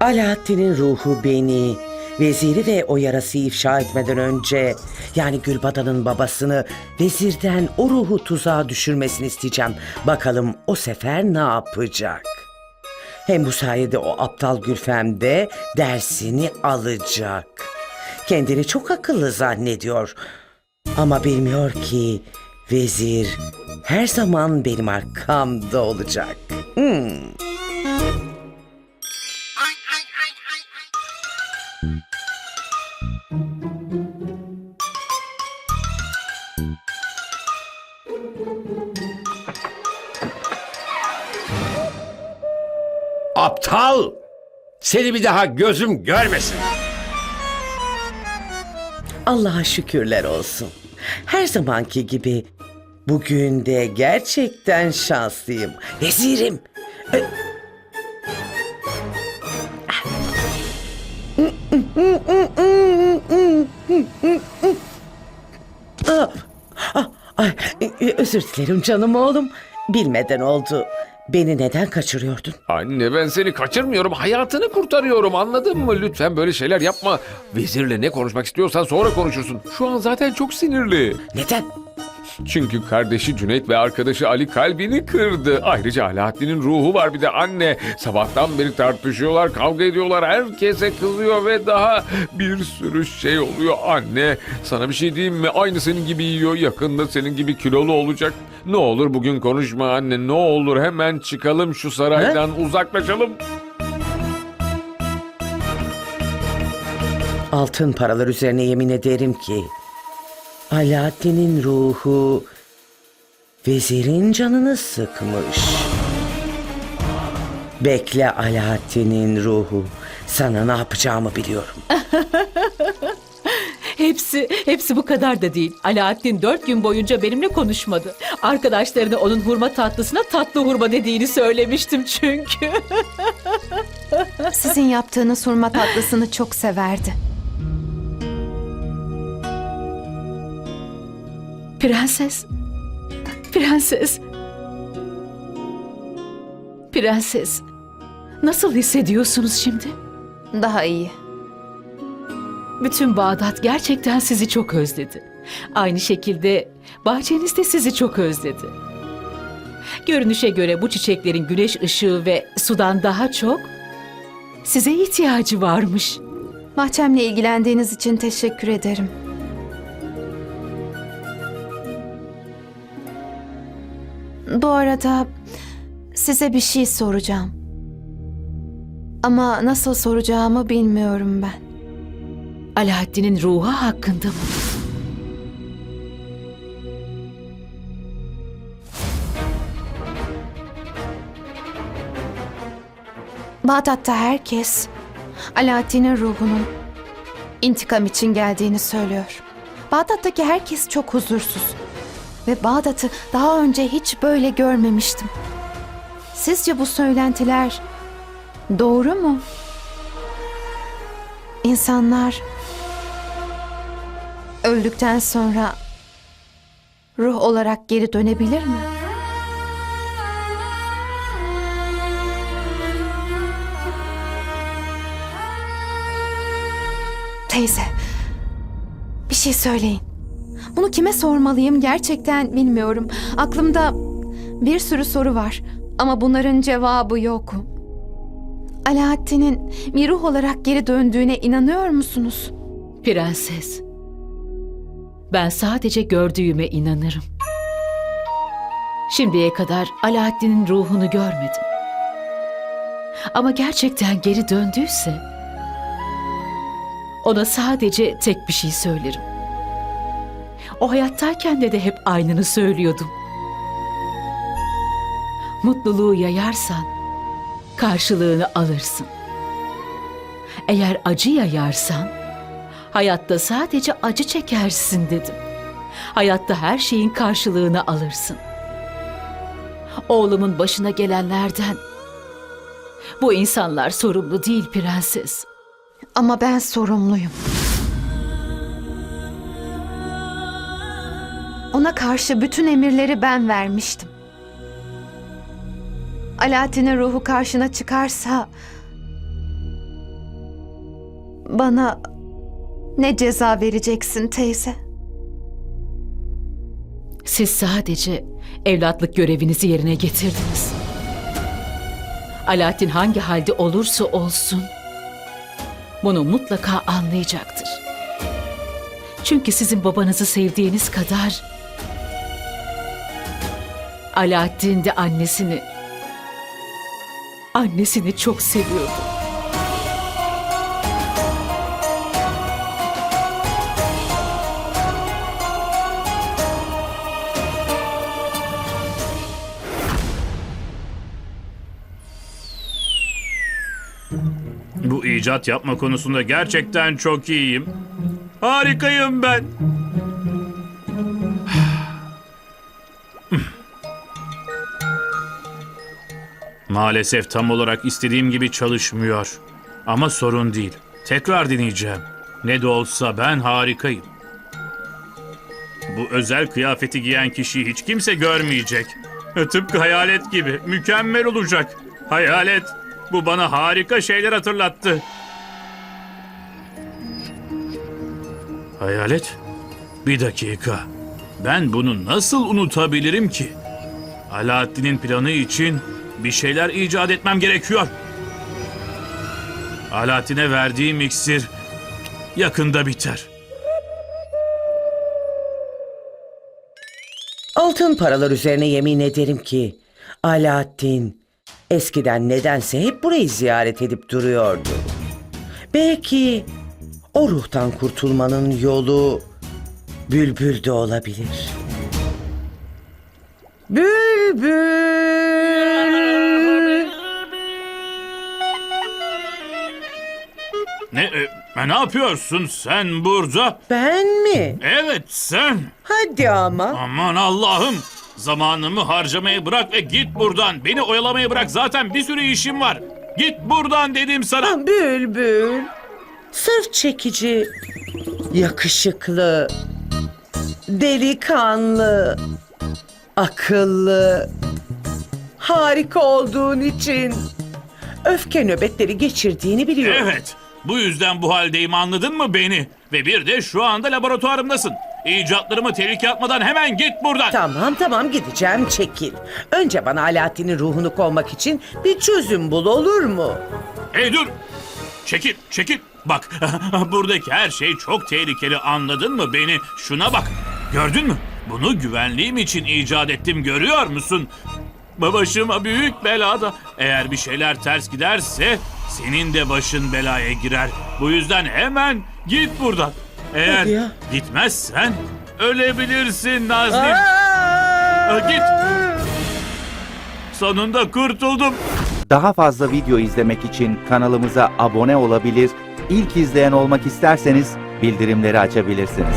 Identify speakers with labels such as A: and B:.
A: Alaaddin'in ruhu beni, veziri ve o yarası ifşa etmeden önce yani Gülbadan'ın babasını vezirden o ruhu tuzağa düşürmesini isteyeceğim. Bakalım o sefer ne yapacak? Hem bu sayede o aptal Gülfem de dersini alacak. Kendini çok akıllı zannediyor. Ama bilmiyor ki vezir her zaman benim arkamda olacak. Hmm.
B: Aptal! Seni bir daha gözüm görmesin.
A: Allah'a şükürler olsun. Her zamanki gibi bugün de gerçekten şanslıyım. Vezirim. Ö- Ah, ay, özür dilerim canım oğlum. Bilmeden oldu. Beni neden kaçırıyordun?
C: Anne ben seni kaçırmıyorum. Hayatını kurtarıyorum anladın mı? Lütfen böyle şeyler yapma. Vezirle ne konuşmak istiyorsan sonra konuşursun. Şu an zaten çok sinirli.
A: Neden?
C: Çünkü kardeşi Cüneyt ve arkadaşı Ali kalbini kırdı. Ayrıca Alaaddin'in ruhu var bir de anne. Sabahtan beri tartışıyorlar, kavga ediyorlar. Herkese kızıyor ve daha bir sürü şey oluyor anne. Sana bir şey diyeyim mi? Aynı senin gibi yiyor. Yakında senin gibi kilolu olacak. Ne olur bugün konuşma anne. Ne olur hemen çıkalım şu saraydan uzaklaşalım.
A: Altın paralar üzerine yemin ederim ki Alaaddin'in ruhu vezirin canını sıkmış. Bekle Alaaddin'in ruhu. Sana ne yapacağımı biliyorum.
D: Hepsi, hepsi bu kadar da değil. Alaaddin dört gün boyunca benimle konuşmadı. Arkadaşlarına onun hurma tatlısına tatlı hurma dediğini söylemiştim çünkü.
E: Sizin yaptığınız hurma tatlısını çok severdi.
D: Prenses. Prenses. Prenses. Nasıl hissediyorsunuz şimdi?
E: Daha iyi.
D: Bütün Bağdat gerçekten sizi çok özledi. Aynı şekilde bahçeniz de sizi çok özledi. Görünüşe göre bu çiçeklerin güneş ışığı ve sudan daha çok size ihtiyacı varmış.
E: Bahçemle ilgilendiğiniz için teşekkür ederim. Bu arada size bir şey soracağım. Ama nasıl soracağımı bilmiyorum ben.
D: Alaaddin'in ruhu hakkında mı?
E: Bağdat'ta herkes Alaaddin'in ruhunun intikam için geldiğini söylüyor. Bağdat'taki herkes çok huzursuz. Ve Bağdat'ı daha önce hiç böyle görmemiştim. Sizce bu söylentiler doğru mu? İnsanlar öldükten sonra ruh olarak geri dönebilir mi? Teyze, bir şey söyleyin. Bunu kime sormalıyım gerçekten bilmiyorum. Aklımda bir sürü soru var ama bunların cevabı yok. Alaaddin'in bir ruh olarak geri döndüğüne inanıyor musunuz?
D: Prenses. Ben sadece gördüğüme inanırım. Şimdiye kadar Alaaddin'in ruhunu görmedim. Ama gerçekten geri döndüyse ona sadece tek bir şey söylerim. O hayattayken de de hep aynını söylüyordum. Mutluluğu yayarsan karşılığını alırsın. Eğer acı yayarsan hayatta sadece acı çekersin dedim. Hayatta her şeyin karşılığını alırsın. Oğlumun başına gelenlerden bu insanlar sorumlu değil prenses.
E: Ama ben sorumluyum. Ona karşı bütün emirleri ben vermiştim. Alaaddin'in ruhu karşına çıkarsa bana ne ceza vereceksin teyze?
D: Siz sadece evlatlık görevinizi yerine getirdiniz. Alaaddin hangi halde olursa olsun bunu mutlaka anlayacaktır. Çünkü sizin babanızı sevdiğiniz kadar Alaaddin de annesini annesini çok seviyordu.
F: Bu icat yapma konusunda gerçekten çok iyiyim. Harikayım ben. Maalesef tam olarak istediğim gibi çalışmıyor. Ama sorun değil. Tekrar deneyeceğim. Ne de olsa ben harikayım. Bu özel kıyafeti giyen kişiyi hiç kimse görmeyecek. Tıpkı hayalet gibi. Mükemmel olacak. Hayalet. Bu bana harika şeyler hatırlattı. Hayalet? Bir dakika. Ben bunu nasıl unutabilirim ki? Alaaddin'in planı için bir şeyler icat etmem gerekiyor. Alaaddin'e verdiğim iksir yakında biter.
A: Altın paralar üzerine yemin ederim ki Alaaddin eskiden nedense hep burayı ziyaret edip duruyordu. Belki o ruhtan kurtulmanın yolu bülbül de olabilir. Bülbül.
F: Ne, e, ne yapıyorsun sen burada?
A: Ben mi?
F: Evet sen.
A: Hadi ama.
F: Aman Allah'ım. Zamanımı harcamayı bırak ve git buradan. Beni oyalamayı bırak. Zaten bir sürü işim var. Git buradan dedim sana.
A: Ah, Bülbül. Sırf çekici, yakışıklı, delikanlı, akıllı, harika olduğun için öfke nöbetleri geçirdiğini biliyorum.
F: Evet. Bu yüzden bu haldeyim anladın mı beni? Ve bir de şu anda laboratuvarımdasın. İcatlarımı tehlikeye atmadan hemen git buradan.
A: Tamam tamam gideceğim çekil. Önce bana Alaaddin'in ruhunu kovmak için bir çözüm bul olur mu?
F: Hey dur. Çekil, çekil. Bak, buradaki her şey çok tehlikeli anladın mı beni? Şuna bak. Gördün mü? Bunu güvenliğim için icat ettim görüyor musun? Başıma büyük belada. Eğer bir şeyler ters giderse senin de başın belaya girer. Bu yüzden hemen git buradan. Eğer
A: Hadi ya.
F: gitmezsen ölebilirsin Nazlı. git. Sonunda kurtuldum.
G: Daha fazla video izlemek için kanalımıza abone olabilir, ilk izleyen olmak isterseniz bildirimleri açabilirsiniz.